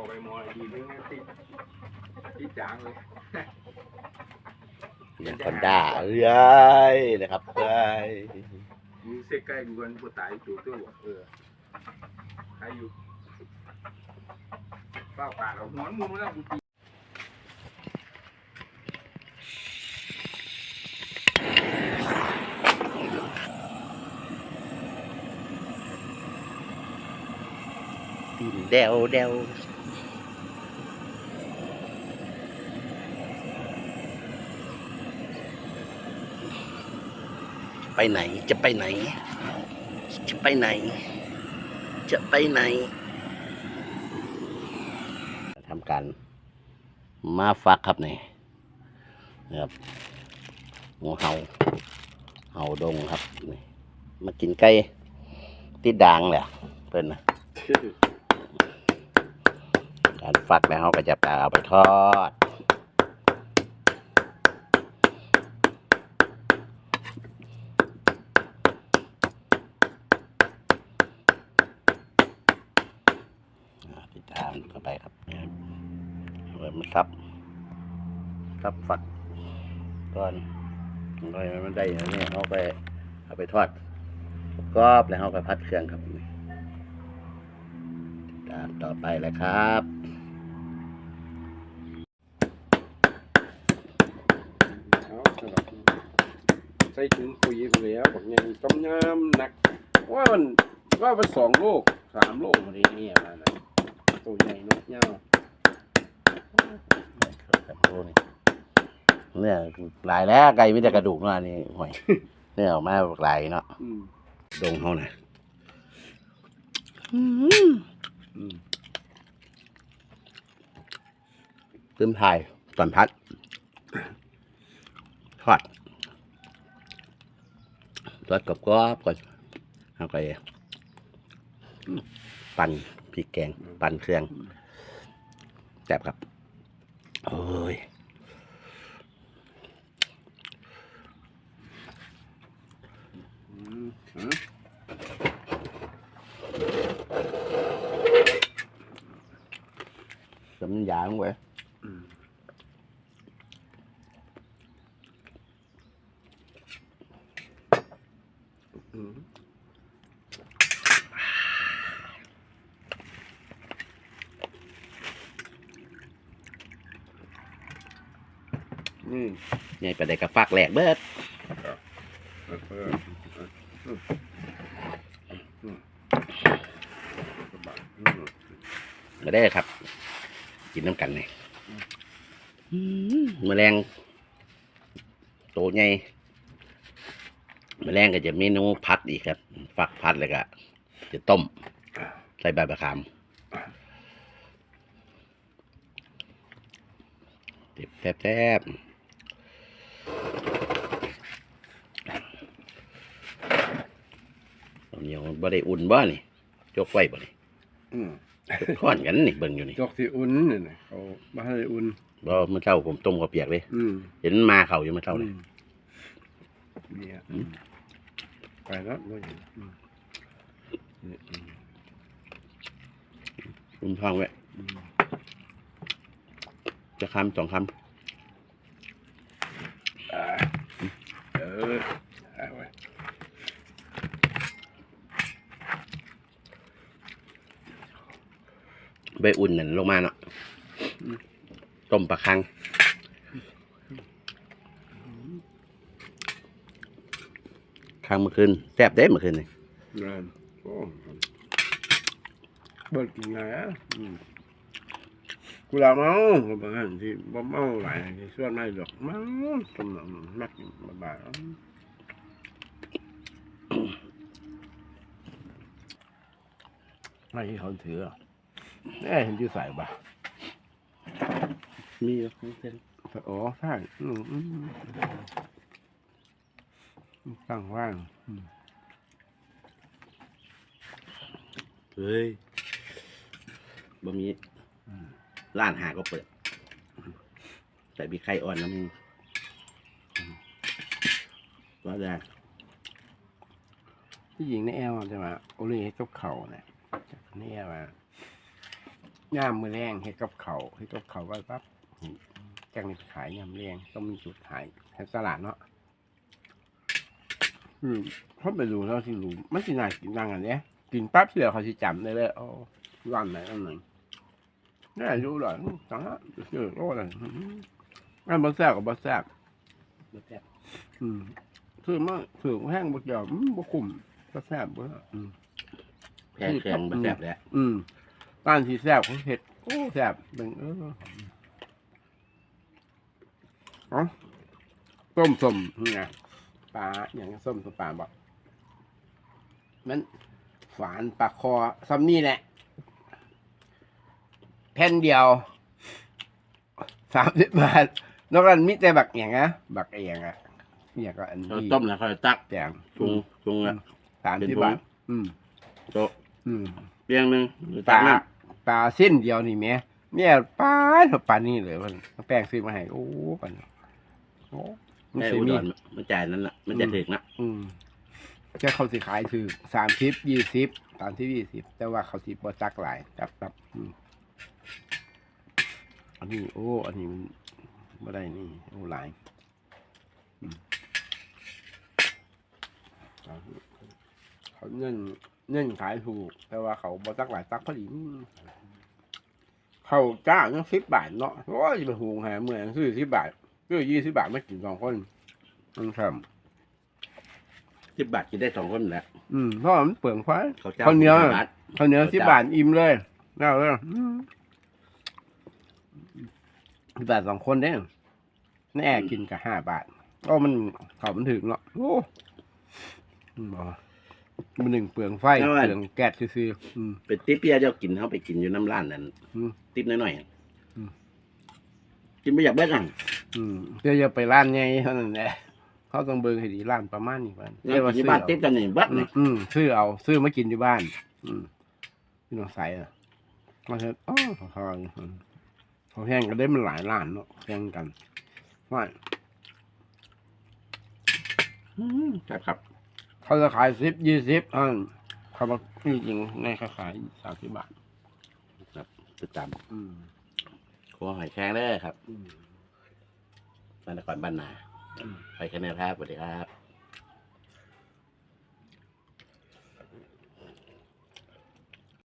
าไปมอดีนึงติดติดจางเลยย่างคนด่าเอ้ยนะครับเอ้ยมึงเซ็กใกล้มึงกันกูตายจู่ตัวเออใครอยู่เฝ้าป่าเราหัวมุมแล้วกูตีตีนเดวเดว ไปไหน จะไปไหน จะไปไหน จะไปไหนทำการมาฟักครับนี่นะครับงูเห่าเห่าดงครับนี่มากินไก่ติดด่างแหละเพิ่นนะการฟักแล้วเขาก็จะเอาไปทอด อ่าติดตามเข้าไปครับเนี่ยเอามันซับซับฝักก่อนก็ให้มันได้อย่างนี้เขาไปเอาไปทอดกรอบแล้วเขาก็พัดเครื่องครับตามต่อไปเลยครับเอาสลับใส่ถุงปุ๋ยไปแล้วบอกยังต้มยำหนัก ว่ามันว่ามันสองโลกสามโลกมาดีเนี่ยมานะ ตัวใหญ่นกเงี้ยวเนี่ยหลายแล้วไก่ไมแต่ได้กระดูกเนาะอันนี่ห่วยเนี่ยออกมาหลายเนาะอืมดงเขาน่ะอืมตื้มไทยตอนพัดทอดทอดกับกรอบก่อนเอาไปปั่นพริกแกงปั่นเครื่องแซ่บครับโอ้ยอืมอืมสำยางไว้อืม อืมนี่ใหญ่ไปได้กระฟักแหลกเบิดเอออืมอืมสบายอืมมาได้อครับ กินน้ำกันเลยแมลงโตใหญ่แมลงก็จะเมนูพัดอีกครับฟักพัดเลยก็จะต้ม ใส่ใบมะขามเจ็บแทบๆ เหนียวบ่ได้อุ่นบ่นี่จกไว้บ่นี่อืมจกค้อนกันนี่เบิ่งอยู่นี่จอกที่อุ่นนี่นะเขาบ้านอุ่นบ่เมื่อเช้าผมต้มข้าวเปียกเลยอืมเห็นมาเขาอยู่เมื่อเช้าเลยเนี่ยอืมไปแล้วไม่เห็นอืมนี่อืมอุ่นท้องไว้อืมจะคำสองคอ่าเอเอาไว้ใบอุ่นนั่นลงมาเนาะต้มปลาคังคังเมื่อคืนแซ่บเด้เมื่อคืนนี่งานโอ้เบิด กินไงอะอืมกูเราเมาบางครั้งที่บ่เมาหลายที่ส่วนไม่ดอกเมาสมองมักบ่าไม่ให้เขาถืออะแน่เห็นที่ใส่บ่ะมีของเส้นอ๋อใช่ตั้งว่างอืมเฮ้ยบะหมี่ ร้านหาก็เปิด แต่มีไข่อ่อนแล้วมึงว่าได้ที่หญิงในแอลใช่ไหมโอเล่ให้กับเขาเนี่ยนแอลอะย่ามมือแรงเฮ็ดกับเขาวเฮ็ดกับเขาวไว้ปั๊บแกงนี่ขายย่ามแรงต้องมีจุดขายแถวตลาดเนาะอืมเขาไปดูแล้วที่รู้มันสิน่ากินดังอันเนี้ยกินปั๊บเสียเขาสิจำได้เลยอ๋อร้านไหนอันไหน น่ารู้หรอจังฮะเออโอ้ยอันบะแซ่บกับบะแซ่บบ่แซ่บอืมคือมาถือแห้งบะเกี่ยวอืมบะคุ่มบะแซ่บบ่อืมแข็งแข็งบ่แซ่บแล้วอืมต้านที่แซ่บเขาเห็ดโอ้แซ่บเป็นเออเอ๋อต้มสมนี่ไงปลาอย่างส้มตัวปลาบอกมันฝานปลาคอซ้ำนี่แหละแผ่นเดียวสามสิบบาทนอกนั้นมิแต่บักอย่างนะบักเอย่างอะเนี่ยก็อันเรานี้ต้มแล้วค่อยตักแจงปรุงปรุงอะสามเป็นสิบถุงบาทอืมโต๊ะอืมเปียงหนึงหรือปตักลาน้ปลาเส้นเดียวนี่แหม่เนี่ยปลาเท่าปลานี่เลยมันแป้งซื้อมาให้โอ้ปันโอ้ำมันแม่สิอุมีดรมันจ่ายนั่นน่ะมันจะถึกนะอืมแค่เขาสิขายถือสามทิปยี่สิบสามทิปยี่สิบแต่ว่าเขาสิบ่จักหลายจับจับอืม อันนี้โอ้ อันนี้มันไม่ได้นี่ โอ้หลายอืมเขาเงินเงินขายถูก แต่ว่าเขาบ่จักหลายจักพอดีอืมเขาจ้างสิบบาทเนาะโอ้ยไปหูหาเมืองซื้อสิบบาทซื้อยี่สิบบาทไม่กินสองคนมันทำสิบบาทกินได้สองคนแหละอืมเพราะว่ามันเปลืองไฟเขาจ้างข้าวเหนียวสิบบาทข้าวเหนียวสิบบาทอิ่มเลยเอาเลย อืมสิบบาทสองคนเด้แน่กินกับห้าบาทก็มันเขามันถึงเนาะโอ้อืมบอกว่ามันหนึ่งเปลืองไฟเปลืองแก๊สซื่อๆอืมไปติ๊บเปียเจ้ากินเขาไปกินอยู่น้ำร้านนั่นอืมติ๊บน้อยๆอะอืมกินไม่อยากเบิ้งอะอืมเดี๋ยวจะไปร้านไงเท่านั้นแหละเขาต้องเบิ่งให้ดีร้านประมาณนี้ก่อนเรากินที่บ้านติ๊บกันนี่เบัดอืนี่มอืมซื้อเอา ซื้อมากินที่บ้าน อืมพี่น้องใส่อะมาเถอะอ๋อ เขาเขาอืมเขาแข่งกันได้มันหลายล้านเนาะแข่งกันว่าอืมครับครับ เขาจะขายสิบยี่สิบอันเขาบอกจริงๆในเขาขายสามสิบบาทติดตามอืมครัวหอยแครงเด้อครับอืมมานครบ้านนาอืมหอยแครงแนวครับสวัสดีครับ